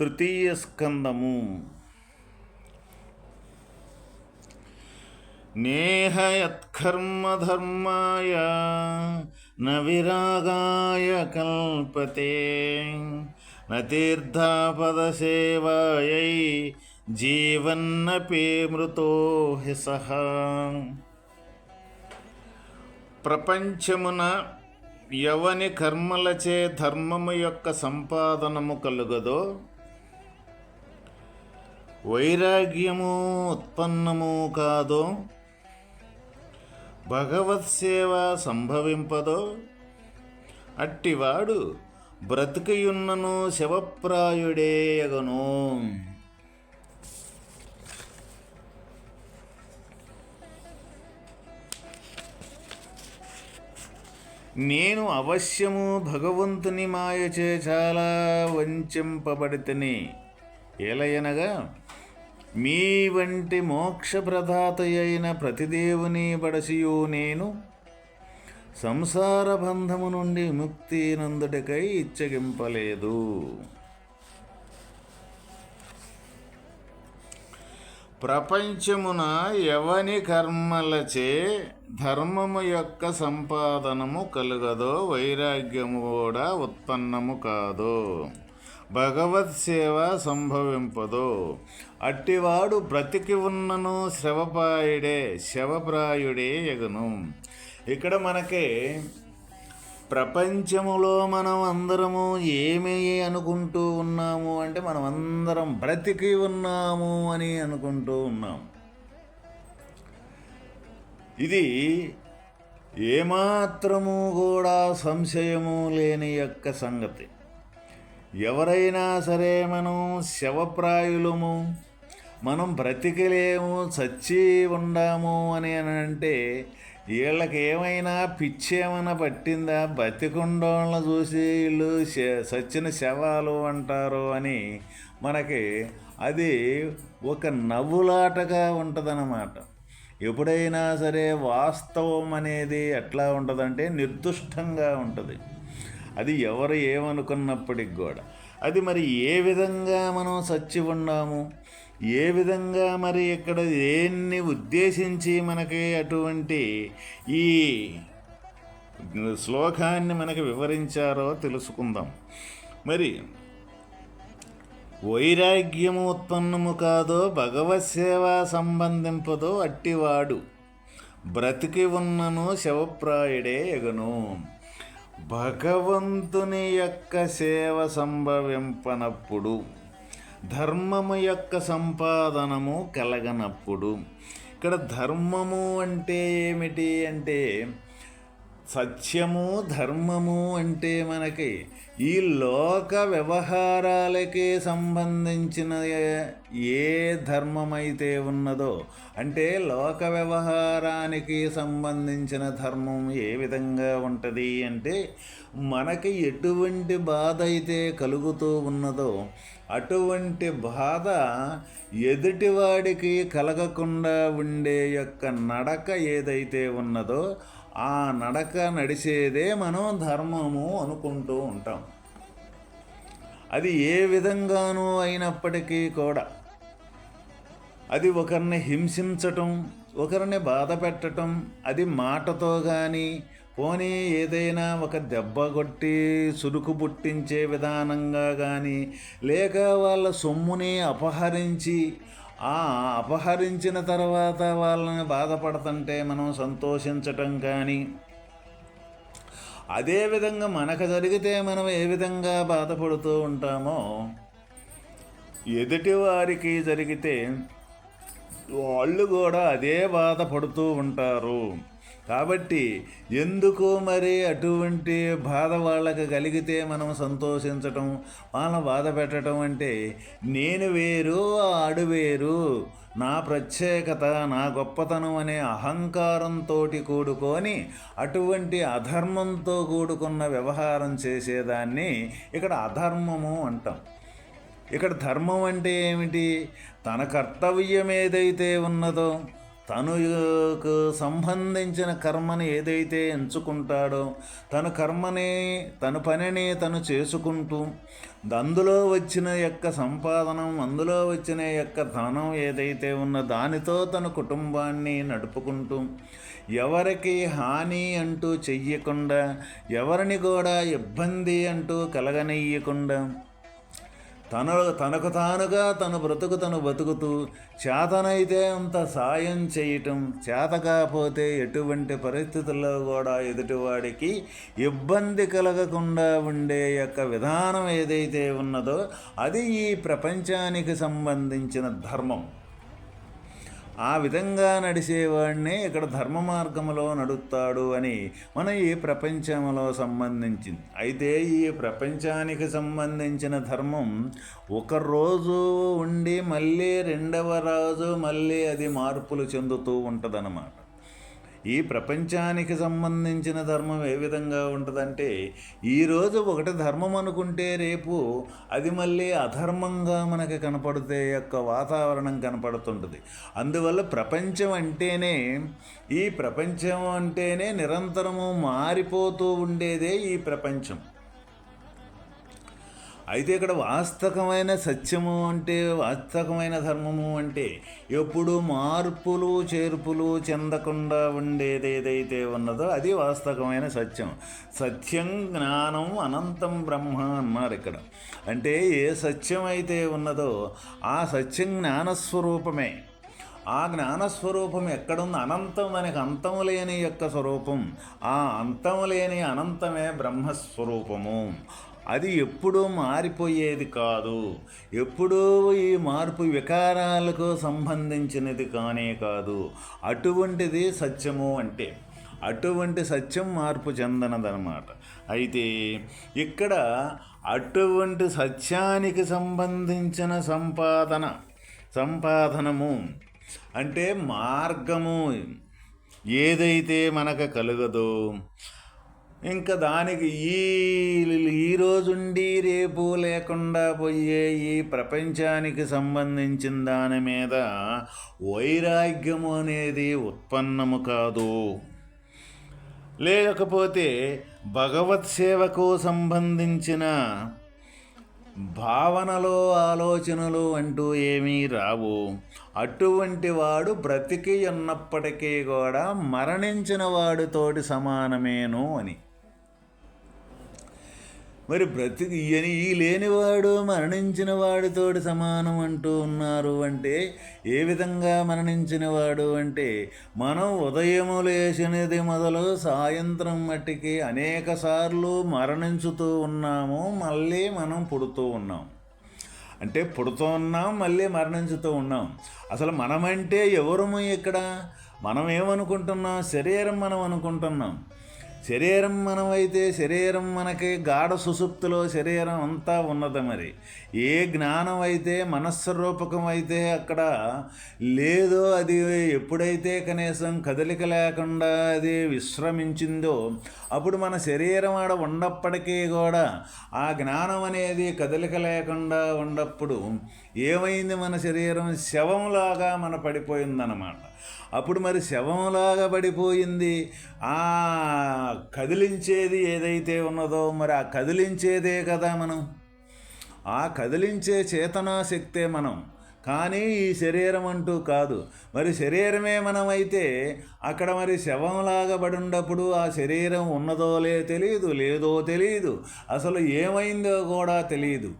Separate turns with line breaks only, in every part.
తృతీయ స్కందము. నేహయత్కర్మధర్మాయ న కల్పతే న తీర్థాపదసేవాయై జీవన్నపి మృతో హి సహ. ప్రపంచమున ఎవని కర్మలచే ధర్మము యొక్క సంపాదనము కలుగదో వైరాగ్యము ఉత్పన్నము కాదో భగవత్ సేవ సంభవింపదో అట్టివాడు బ్రతికయున్నను శవప్రాయుడేయగను నేను అవశ్యము భగవంతుని మాయచే చాలా వంచింపబడితని. ఏలయనగా మీ వంటి మోక్షప్రదాత అయిన ప్రతిదేవుని బడసియు నేను సంసార బంధము నుండి ముక్తి నందుటికై ఇచ్చగింపలేదు. ప్రపంచమున ఎవని కర్మలచే ధర్మము యొక్క సంపాదనము కలుగదో వైరాగ్యము కూడా ఉత్పన్నము కాదు. భగవత్ సేవ సంభవింపదో. అట్టివాడు బ్రతికి ఉన్నను శవపాయుడే శవప్రాయుడే ఎగును. ఇక్కడ మనకి ప్రపంచములో మనం అందరము ఏమి అనుకుంటూ ఉన్నాము అంటే మనం అందరం బ్రతికి ఉన్నాము అని అనుకుంటూ ఉన్నాం. ఇది ఏమాత్రము కూడా సంశయము లేని యొక్క సంగతి. ఎవరైనా సరే మనం శవప్రాయులము మనం బ్రతికలేము చచ్చి ఉండాము అని అంటే వీళ్ళకి ఏమైనా పిచ్చేమైనా పట్టిందా? బతికుండోళ్ళని చూసి వీళ్ళు సచ్చిన శవాలు అంటారు అని మనకి అది ఒక నవ్వులాటగా ఉంటుందన్నమాట. ఎప్పుడైనా సరే వాస్తవం అనేది ఎట్లా ఉంటుందంటే నిర్దుష్టంగా ఉంటుంది. అది ఎవరు ఏమనుకున్నప్పటికి కూడా. అది మరి ఏ విధంగా మనం సచ్చి ఉన్నాము ఏ విధంగా మరి ఇక్కడ దేన్ని ఉద్దేశించి మనకి అటువంటి ఈ శ్లోకాన్ని మనకి వివరించారో తెలుసుకుందాం. మరి వైరాగ్యము ఉత్పన్నము కాదో భగవత్ సేవ సంబంధింపదో అట్టివాడు. బ్రతికి ఉన్నను శవప్రాయుడే ఎగను. భగవంతుని యొక్క సేవ సంభవింపనప్పుడు ధర్మము యొక్క సంపాదనము కలగనప్పుడు. ఇక్కడ ధర్మము అంటే ఏమిటి అంటే సత్యము ధర్మము అంటే మనకి ఈ లోక వ్యవహారాలకి సంబంధించిన ఏ ధర్మమైతే ఉన్నదో అంటే లోక వ్యవహారానికి సంబంధించిన ధర్మం ఏ విధంగా ఉంటుంది అంటే మనకి ఎటువంటి బాధ అయితే కలుగుతూ ఉన్నదో అటువంటి బాధ ఎదుటివాడికి కలగకుండా ఉండే యొక్క నడక ఏదైతే ఉన్నదో ఆ నడక నడిచేదే మనం ధర్మము అనుకుంటూ ఉంటాం. అది ఏ విధంగానూ అయినప్పటికీ కూడా అది ఒకరిని హింసించటం ఒకరిని బాధ పెట్టడం అది మాటతో కానీ పోనీ ఏదైనా ఒక దెబ్బ కొట్టి సురుకు పుట్టించే విధానంగా కానీ లేక వాళ్ళ సొమ్ముని అపహరించి ఆ అపహరించిన తర్వాత వాళ్ళని బాధపడుతుంటే మనం సంతోషించటం కానీ. అదేవిధంగా మనకు జరిగితే మనం ఏ విధంగా బాధపడుతూ ఉంటామో ఎదుటి వారికి జరిగితే వాళ్ళు కూడా అదే బాధపడుతూ ఉంటారు. కాబట్టి ఎందుకు మరి అటువంటి బాధ వాళ్ళకి కలిగితే మనం సంతోషించటం వాళ్ళని బాధ పెట్టడం అంటే నేను వేరు ఆడు వేరు. నా ప్రత్యేకత నా గొప్పతనం అనే అహంకారంతో కూడుకొని అటువంటి అధర్మంతో కూడుకున్న వ్యవహారం చేసేదాన్ని ఇక్కడ అధర్మము అంటాం. ఇక్కడ ధర్మం అంటే ఏమిటి? తన కర్తవ్యం ఏదైతే ఉన్నదో తనుకు సంబంధించిన కర్మని ఏదైతే ఎంచుకుంటాడో తన కర్మని తన పనిని తను చేసుకుంటూ అందులో వచ్చిన యొక్క సంపాదనం అందులో వచ్చిన యొక్క ధనం ఏదైతే ఉన్న దానితో తన కుటుంబాన్ని నడుపుకుంటూ ఎవరికి హాని అంటూ చెయ్యకుండా ఎవరిని కూడా ఇబ్బంది అంటూ కలగనీయకుండా తన తనకు తానుగా తన బ్రతుకు తను బతుకుతూ చేతనైతే అంత సాయం చేయటం చేత కాకపోతే ఎటువంటి పరిస్థితుల్లో కూడా ఎదుటివాడికి ఇబ్బంది కలగకుండా ఉండే యొక్క విధానం ఏదైతే ఉన్నదో అది ఈ ప్రపంచానికి సంబంధించిన ధర్మం. ఆ విధంగా నడిచేవాడినే ఇక్కడ ధర్మ మార్గంలో నడుస్తాడు అని మన ఈ ప్రపంచంలో సంబంధించింది. అయితే ఈ ప్రపంచానికి సంబంధించిన ధర్మం ఒక రోజు ఉండి మళ్ళీ రెండవ రోజు మళ్ళీ అది మార్పులు చెందుతూ ఉంటుందన్నమాట. ఈ ప్రపంచానికి సంబంధించిన ధర్మం ఏ విధంగా ఉంటుందంటే ఈరోజు ఒకటి ధర్మం అనుకుంటే రేపు అది మళ్ళీ అధర్మంగా మనకి కనపడితే యొక్క వాతావరణం కనపడుతుంటుంది. అందువల్ల ప్రపంచం అంటేనే ఈ ప్రపంచం అంటేనే నిరంతరము మారిపోతూ ఉండేదే ఈ ప్రపంచం. అయితే ఇక్కడ వాస్తవమైన సత్యము అంటే వాస్తవమైన ధర్మము అంటే ఎప్పుడు మార్పులు చేర్పులు చెందకుండా ఉండేది ఏదైతే ఉన్నదో అది వాస్తవమైన సత్యం. సత్యం జ్ఞానం అనంతం బ్రహ్మ అన్నారు ఇక్కడ. అంటే ఏ సత్యం అయితే ఉన్నదో ఆ సత్యం జ్ఞానస్వరూపమే. ఆ జ్ఞానస్వరూపం ఎక్కడుంది? అనంతం దానికి అంతం లేని యొక్క స్వరూపం. ఆ అంతం లేని అనంతమే బ్రహ్మస్వరూపము. అది ఎప్పుడూ మారిపోయేది కాదు. ఎప్పుడూ ఈ మార్పు వికారాలకు సంబంధించినది కానే కాదు. అటువంటిది సత్యము అంటే అటువంటి సత్యం మార్పు చెందనదనమాట అయితే ఇక్కడ అటువంటి సత్యానికి సంబంధించిన సంపాదన సంపాదనము అంటే మార్గము ఏదైతే మనకు కలగదో ఇంకా దానికి ఈ ఈరోజుండి రేపు లేకుండా పోయే ఈ ప్రపంచానికి సంబంధించిన దాని మీద వైరాగ్యము అనేది ఉత్పన్నము కాదు. లేకపోతే భగవత్ సేవకు సంబంధించిన భావనలు ఆలోచనలు అంటూ ఏమీ రావు. అటువంటి వాడు బ్రతికి ఉన్నప్పటికీ కూడా మరణించిన వాడితోటి సమానమేను అని. మరి బ్రతికి ఈయన ఈ లేనివాడు మరణించిన వాడితోటి సమానం అంటూ ఉన్నారు అంటే ఏ విధంగా మరణించిన వాడు అంటే మనం ఉదయము లేచినది మొదలు సాయంత్రం మట్టికి అనేక సార్లు మరణించుతూ ఉన్నాము మళ్ళీ మనం పుడుతూ ఉన్నాం. అంటే పుడుతూ ఉన్నాం మళ్ళీ మరణించుతూ ఉన్నాం. అసలు మనమంటే ఎవరము ఇక్కడ? మనం ఏమనుకుంటున్నాం శరీరం మనం అనుకుంటున్నాం. శరీరం మనమైతే శరీరం మనకి గాఢ సుసుప్తిలో శరీరం అంతా ఉన్నది మరి. ఏ జ్ఞానం అయితే మనస్వరూపకం అయితే అక్కడ లేదో అది ఎప్పుడైతే కనీసం కదలిక లేకుండా అది విశ్రమించిందో అప్పుడు మన శరీరం ఆడ ఉన్నప్పటికీ కూడా ఆ జ్ఞానం అనేది కదలిక లేకుండా ఉన్నప్పుడు ఏమైంది మన శరీరం? శవంలాగా మన పడిపోయిందన్నమాట. అప్పుడు మరి శవంలాగా పడిపోయింది. ఆ కదిలించేది ఏదైతే ఉన్నదో మరి ఆ కదిలించేదే కదా మనం. ఆ కదిలించే చేతనా శక్తే మనం. కానీ ఈ శరీరం అంటూ కాదు. మరి శరీరమే మనమైతే అక్కడ మరి శవంలాగా పడున్నప్పుడు ఆ శరీరం ఉన్నదో లే తెలియదు లేదో తెలియదు అసలు ఏమైందో కూడా తెలియదు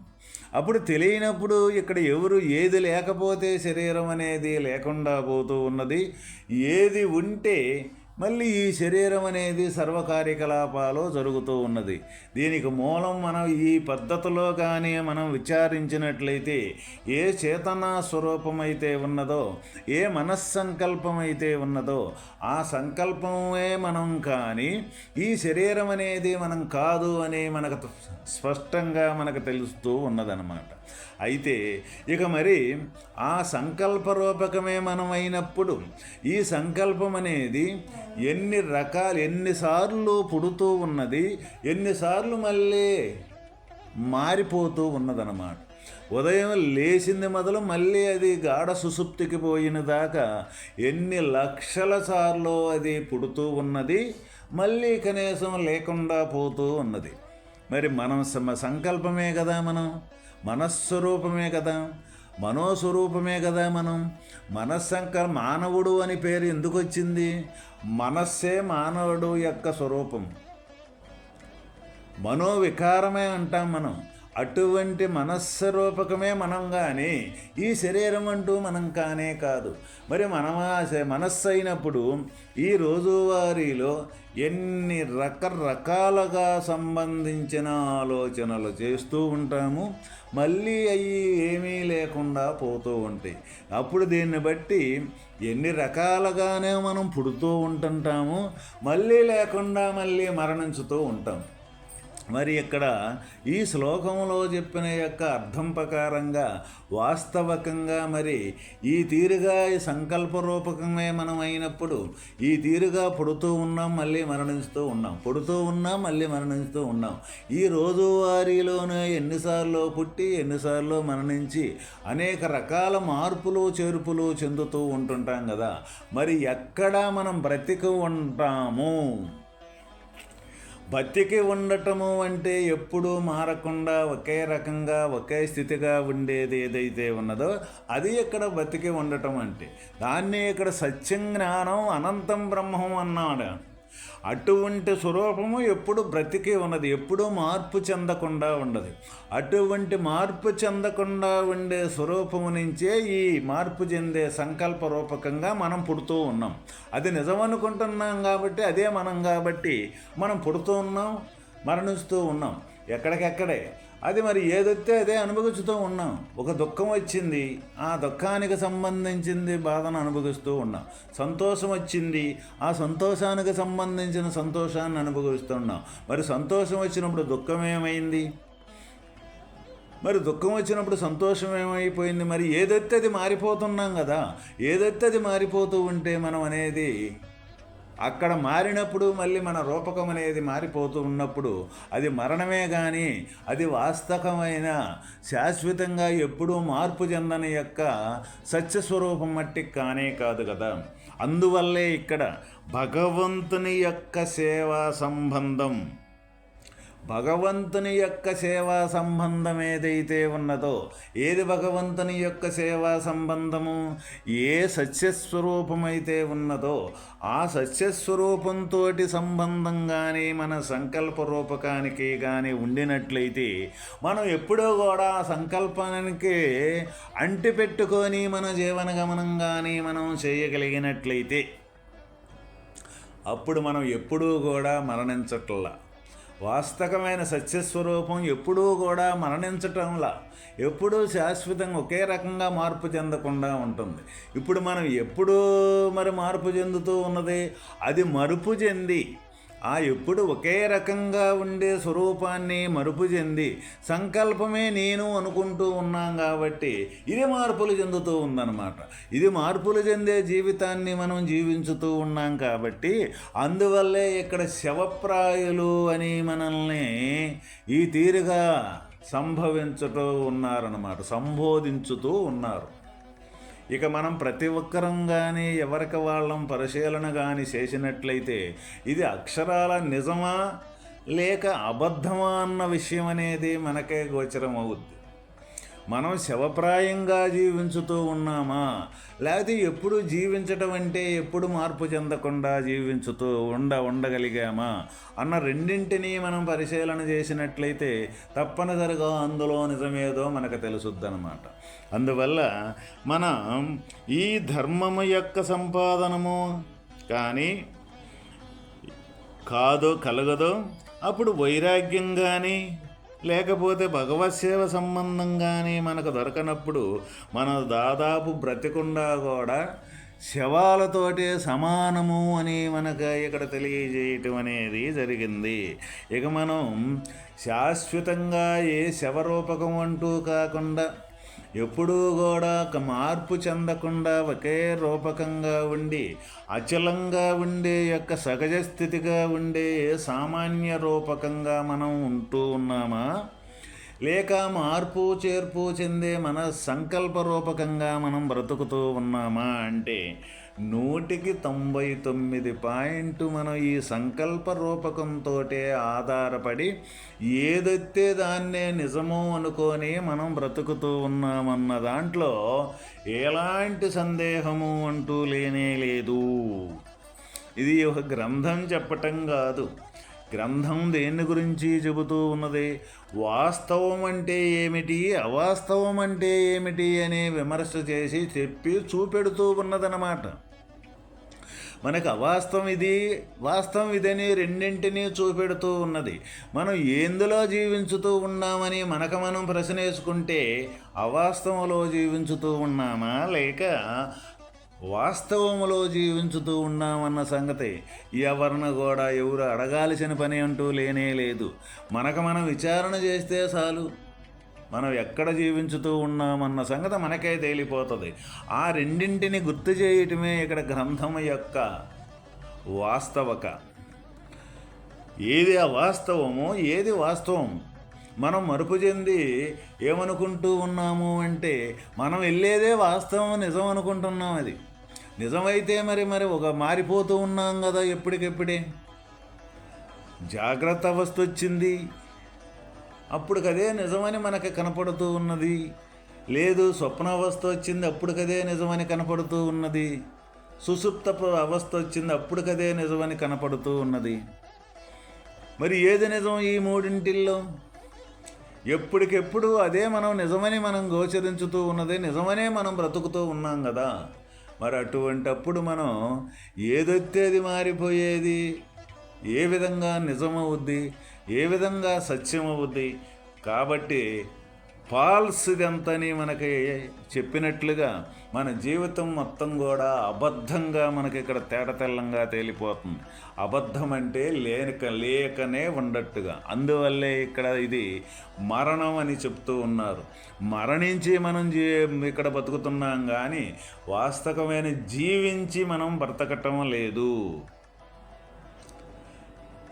అప్పుడు తెలియనప్పుడు ఇక్కడ ఎవరు ఏది లేకపోతే శరీరం అనేది లేకుండా పోతూ ఉన్నది. ఏది ఉంటే మళ్ళీ ఈ శరీరం అనేది సర్వ కార్యకలాపాలు జరుగుతూ ఉన్నది. దీనికి మూలం మనం ఈ పద్ధతిలో కానీ మనం విచారించినట్లయితే ఏ చేతనా స్వరూపమైతే ఉన్నదో ఏ మనస్సంకల్పం అయితే ఉన్నదో ఆ సంకల్పమే మనం కానీ ఈ శరీరం అనేది మనం కాదు అని మనకు స్పష్టంగా మనకు తెలుస్తూ ఉన్నదన్నమాట. అయితే ఇక మరి ఆ సంకల్ప రూపకమే మనం అయినప్పుడు ఈ సంకల్పం అనేది ఎన్ని రకాలు ఎన్నిసార్లు పుడుతూ ఉన్నది ఎన్నిసార్లు మళ్ళీ మారిపోతూ ఉన్నదన్నమాట. ఉదయం లేచింది మొదలు మళ్ళీ అది గాఢ సుసుప్తికి పోయిన దాకా ఎన్ని లక్షల సార్లు అది పుడుతూ ఉన్నది మళ్ళీ కనీసం లేకుండా పోతూ ఉన్నది. మరి మనం సంకల్పమే కదా మనం మనస్వరూపమే కదా మనోస్వరూపమే కదా మనం. మనస్సంక మానవుడు అని పేరు ఎందుకు వచ్చింది మనస్సే మానవుడు యొక్క స్వరూపం. మనోవికారమే అంటాం మనం. అటువంటి మనస్సరూపకమే మనం కానీ ఈ శరీరం అంటూ మనం కానే కాదు. మరి మనం మనస్సు అయినప్పుడు ఈ రోజువారీలో ఎన్ని రకరకాలుగా సంబంధించిన ఆలోచనలు చేస్తూ ఉంటాము మళ్ళీ అవి ఏమీ లేకుండా పోతూ ఉంటాయి. అప్పుడు దీన్ని బట్టి ఎన్ని రకాలుగానే మనం పుడుతూ ఉంటుంటాము మళ్ళీ లేకుండా మళ్ళీ మరణించుతూ ఉంటాం. మరి ఇక్కడ ఈ శ్లోకంలో చెప్పిన యొక్క అర్థం ప్రకారంగా వాస్తవకంగా మరి ఈ తీరుగా సంకల్పరూపకమే మనం అయినప్పుడు ఈ తీరుగా పుడుతూ ఉన్నాం మళ్ళీ మరణిస్తూ ఉన్నాం. పుడుతూ ఉన్నాం మళ్ళీ మరణిస్తూ ఉన్నాం. ఈ రోజువారీలోనే ఎన్నిసార్లు పుట్టి ఎన్నిసార్లు మరణించి అనేక రకాల మార్పులు చేర్పులు చెందుతూ ఉంటుంటాం కదా. మరి ఎక్కడ మనం బ్రతికి ఉంటాము? బతికి ఉండటము అంటే ఎప్పుడూ మారకుండా ఒకే రకంగా ఒకే స్థితిగా ఉండేది ఏదైతే ఉన్నదో అది ఇక్కడ బతికి ఉండటం అంటే. దాన్ని ఇక్కడ సత్యం జ్ఞానం అనంతం బ్రహ్మం అన్నాడు. అటువంటి స్వరూపము ఎప్పుడు బ్రతికి ఉన్నది ఎప్పుడూ మార్పు చెందకుండా ఉండదు అటువంటి మార్పు చెందకుండా ఉండే స్వరూపము నుంచే ఈ మార్పు చెందే సంకల్ప రూపకంగా మనం పుడుతూ ఉన్నాం. అది నిజమనుకుంటున్నాం కాబట్టి అదే మనం కాబట్టి మనం పుడుతూ ఉన్నాం మరణిస్తూ ఉన్నాం. ఎక్కడికెక్కడే. అది మరి ఏదొస్తే అదే అనుభవిస్తూ ఉన్నాం. ఒక దుఃఖం వచ్చింది. ఆ దుఃఖానికి సంబంధించింది బాధను అనుభవిస్తూ ఉన్నాం. సంతోషం వచ్చింది. ఆ సంతోషానికి సంబంధించిన సంతోషాన్ని అనుభవిస్తున్నాం మరి సంతోషం వచ్చినప్పుడు దుఃఖం ఏమైంది? మరి దుఃఖం వచ్చినప్పుడు సంతోషం ఏమైపోయింది? మరి ఏదైతే అది మారిపోతున్నాం కదా. ఏదైతే అది మారిపోతూ ఉంటే మనం అనేది అక్కడ మారినప్పుడు మళ్ళీ మన రూపకం అనేది మారిపోతూ ఉన్నప్పుడు అది మరణమే కానీ అది వాస్తవమైన శాశ్వతంగా ఎప్పుడూ మార్పు చెందని యొక్క సత్యస్వరూపం మట్టి కానే కాదు కదా. అందువల్లే ఇక్కడ భగవంతుని యొక్క సేవా సంబంధం భగవంతుని యొక్క సేవా సంబంధం ఏదైతే ఉన్నదో ఏది భగవంతుని యొక్క సేవా సంబంధము? ఏ సత్యస్వరూపమైతే ఉన్నదో ఆ సత్యస్వరూపంతో సంబంధం కానీ మన సంకల్ప రూపకానికి కానీ ఉండినట్లయితే మనం ఎప్పుడో కూడా ఆ సంకల్పానికి అంటిపెట్టుకొని మన జీవన గమనం కానీ మనం చేయగలిగినట్లయితే అప్పుడు మనం ఎప్పుడూ కూడా మరణించట్లా. వాస్తవమైన సత్యస్వరూపం ఎప్పుడూ కూడా మరణించటంలా. ఎప్పుడూ శాశ్వతంగా ఒకే రకంగా మార్పు చెందకుండా ఉంటుంది. ఇప్పుడు మనం ఎప్పుడూ మరి మార్పు చెందుతూ ఉన్నది? అది మరుపు చెంది ఆ ఎప్పుడు ఒకే రకంగా ఉండే స్వరూపాన్ని మరుపు చెంది సంకల్పమే నేను అనుకుంటూ ఉన్నాం కాబట్టి ఇది మార్పులు చెందుతూ ఉందన్నమాట. ఇది మార్పులు చెందే జీవితాన్ని మనం జీవించుతూ ఉన్నాం కాబట్టి అందువల్లే ఇక్కడ శవప్రాయులు అని మనల్ని ఈ తీరుగా సంభవించుతూ ఉన్నారన్నమాట సంబోధించుతూ ఉన్నారు. ఇక మనం ప్రతి ఒక్కరం కానీ ఎవరికి వాళ్ళం పరిశీలన కానీ చేసినట్లయితే ఇది అక్షరాల నిజమా లేక అబద్ధమా అన్న విషయం అనేది మనకే గోచరం అవుద్ది. మనం శవప్రాయంగా జీవించుతూ ఉన్నామా? లేకపోతే ఎప్పుడు జీవించటం అంటే ఎప్పుడు మార్పు చెందకుండా జీవించుతూ ఉండ ఉండగలిగామా? అన్న రెండింటినీ మనం పరిశీలన చేసినట్లయితే తప్పనిసరిగా అందులో నిజమేదో మనకు తెలుసుద్దనమాట అందువల్ల మనం ఈ ధర్మము యొక్క సంపాదనము కానీ కాదో కలగదో అప్పుడు వైరాగ్యం కానీ లేకపోతే భగవత్ సేవ సంబంధంగానే మనకు దొరకనప్పుడు మనం దాదాపు బ్రతికుండా కూడా శవాలతోటే సమానము అని మనకు ఇక్కడ తెలియజేయటం అనేది జరిగింది. ఇక మనం శాశ్వతంగా ఏ శవరూపకం అంటూ కాకుండా ఎప్పుడూ కూడా ఒక మార్పు చెందకుండా ఒకే రూపకంగా ఉండి అచలంగా ఉండే యొక్క సహజ స్థితిగా ఉండే సామాన్య రూపకంగా మనం ఉంటూ ఉన్నామా? లేక మార్పు చేర్పు చెందే మన సంకల్ప రూపకంగా మనం బ్రతుకుతూ ఉన్నామా అంటే నూటికి తొంభై తొమ్మిది పాయింట్ మనం ఈ సంకల్ప రూపకంతో ఆధారపడి ఏదైతే దాన్నే నిజమో అనుకొని మనం బ్రతుకుతూ ఉన్నామన్న దాంట్లో ఎలాంటి సందేహము అంటూ లేనే లేదు. ఇది ఒక గ్రంథం చెప్పటం కాదు. గ్రంథం దేని గురించి చెబుతూ ఉన్నది? వాస్తవం అంటే ఏమిటి? అవాస్తవం అంటే ఏమిటి? అనే విమర్శ చేసి చెప్పి చూపెడుతూ ఉన్నదన్నమాట. మనకు అవాస్తవం ఇది వాస్తవం ఇదని రెండింటినీ చూపెడుతూ ఉన్నది. మనం ఎందులో జీవించుతూ ఉన్నామని మనకు మనం ప్రశ్న వేసుకుంటే అవాస్తవంలో జీవించుతూ ఉన్నామా? లేక వాస్తవములో జీవించుతూ ఉన్నామన్న సంగతి ఎవరిని కూడా ఎవరు అడగాల్సిన పని అంటూ లేనే లేదు. మనకు మనం విచారణ చేస్తే చాలు. మనం ఎక్కడ జీవించుతూ ఉన్నామన్న సంగతి మనకే తేలిపోతుంది. ఆ రెండింటిని గుర్తు చేయటమే ఇక్కడ గ్రంథం యొక్క వాస్తవక. ఏది అవాస్తవమో ఏది వాస్తవం? మనం మరుపు చెంది ఏమనుకుంటూ ఉన్నాము అంటే మనం వెళ్ళేదే వాస్తవం నిజం అనుకుంటున్నాం అది. నిజమైతే మరి మరి ఒక మారిపోతూ ఉన్నాం కదా ఎప్పటికెప్పుడే? జాగ్రత్త అవస్థ వచ్చింది అప్పుడు కదే నిజమని మనకు కనపడుతూ ఉన్నది. లేదు స్వప్నావస్థ వచ్చింది అప్పుడు కదే నిజమని కనపడుతూ ఉన్నది. సుసుప్త అవస్థ వచ్చింది అప్పుడు కదే నిజమని కనపడుతూ ఉన్నది. మరి ఏది నిజం ఈ మూడింటిల్లో? ఎప్పటికెప్పుడు అదే మనం నిజమని మనం గోచరించుతూ ఉన్నది నిజమనే మనం బ్రతుకుతూ ఉన్నాం కదా. మరి అటువంటప్పుడు మనం ఏదొత్తేది మారిపోయేది? ఏ విధంగా నిజమవుద్ది? ఏ విధంగా సత్యమవుద్ది? కాబట్టి ఫాల్స్ ఇదంతని మనకి చెప్పినట్లుగా మన జీవితం మొత్తం కూడా అబద్ధంగా మనకి ఇక్కడ తేటతెల్లంగా తేలిపోతుంది. అబద్ధం అంటే లేక లేకనే ఉండట్టుగా. అందువల్లే ఇక్కడ ఇది మరణం అని చెప్తూ ఉన్నారు. మరణించి మనం జీ ఇక్కడ బతుకుతున్నాం కానీ వాస్తవమైన జీవించి మనం బ్రతకటం లేదు.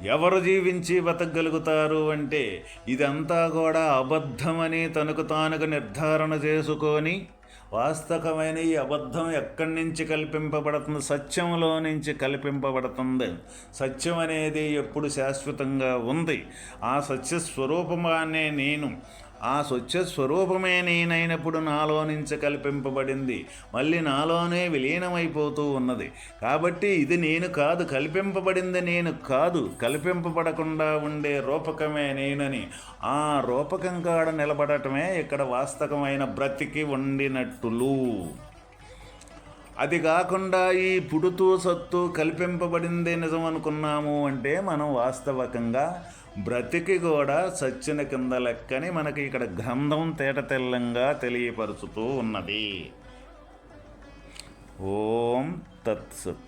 ఎవరు జీవించి బతకగలుగుతారు అంటే ఇదంతా కూడా అబద్ధమని తనకు తానుకు నిర్ధారణ చేసుకొని వాస్తవమైన ఈ అబద్ధం ఎక్కడి నుంచి కల్పింపబడుతుంది? సత్యంలో నుంచి కల్పింపబడుతుంది. సత్యం అనేది ఎప్పుడు శాశ్వతంగా ఉంది. ఆ సత్య స్వరూపమానే నేను. ఆ స్వచ్ఛ స్వరూపమే నేనైనప్పుడు నాలో నుంచి కల్పింపబడింది. మళ్ళీ నాలోనే విలీనమైపోతూ ఉన్నది. కాబట్టి ఇది నేను కాదు కల్పింపబడింది నేను కాదు. కల్పింపబడకుండా ఉండే రూపకమే నేనని. ఆ రూపకం కాడ నిలబడటమే ఇక్కడ వాస్తవమైన బ్రతికి ఉండినట్టులు. అది కాకుండా ఈ పుడుతూ సత్తు కల్పింపబడిందే నిజం అనుకున్నాము అంటే మనం వాస్తవకంగా బ్రతికి కూడా సచ్చిన కింద లెక్కని మనకి ఇక్కడ గ్రంథం తేట తెల్లంగా తెలియపరుచుతూ ఉన్నది. ఓం తత్సత్